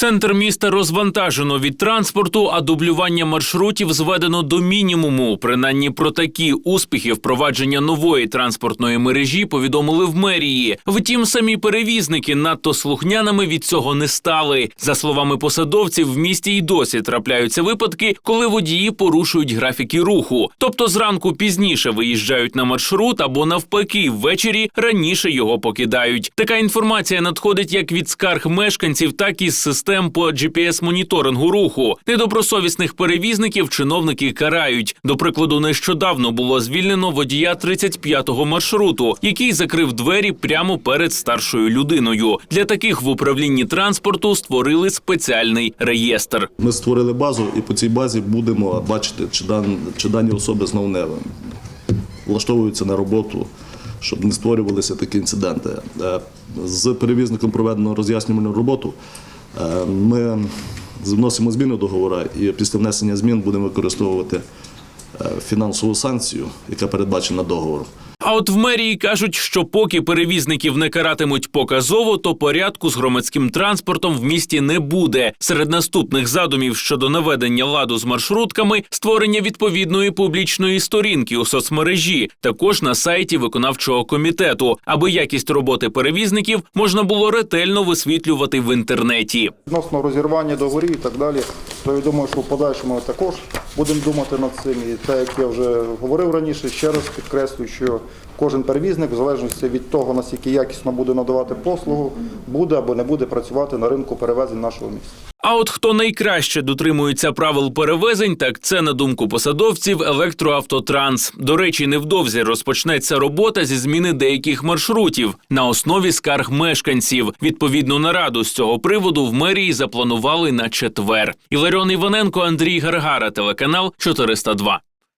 Центр міста розвантажено від транспорту, а дублювання маршрутів зведено до мінімуму. Принаймні про такі успіхи впровадження нової транспортної мережі повідомили в мерії. Втім, самі перевізники надто слухняними від цього не стали. За словами посадовців, в місті й досі трапляються випадки, коли водії порушують графіки руху, тобто зранку пізніше виїжджають на маршрут або навпаки, ввечері раніше його покидають. Така інформація надходить як від скарг мешканців, так і з систем по GPS-моніторингу руху. Недобросовісних перевізників чиновники карають. До прикладу, нещодавно було звільнено водія 35-го маршруту, який закрив двері прямо перед старшою людиною. Для таких в управлінні транспорту створили спеціальний реєстр. Ми створили базу, і по цій базі будемо бачити, чи, дан, чи дані особи знову не влаштовуються на роботу, щоб не створювалися такі інциденти. Е, З перевізником проведено роз'яснювальну роботу. Е, Ми вносимо зміни до договору, і після внесення змін будемо використовувати е, фінансову санкцію, яка передбачена договором. А от в мерії кажуть, що поки перевізників не каратимуть показово, то порядку з громадським транспортом в місті не буде. Серед наступних задумів щодо наведення ладу з маршрутками створення відповідної публічної сторінки у соцмережі, також на сайті виконавчого комітету, аби якість роботи перевізників можна було ретельно висвітлювати в інтернеті. Відносно розірвання договорів і так далі, то я думаю, що в подальшому ми також будемо думати над цим. І те, як я вже говорив раніше, ще раз підкреслюю, що кожен перевізник, в залежності від того, наскільки якісно буде надавати послугу, буде або не буде працювати на ринку перевезень нашого міста. А от хто найкраще дотримується правил перевезень, так це на думку посадовців електроавтотранс. До речі, невдовзі розпочнеться робота зі зміни деяких маршрутів на основі скарг мешканців. Відповідну нараду з цього приводу в мерії запланували на четвер. Іларіон Іваненко, Андрій Гаргара, телеканал 402.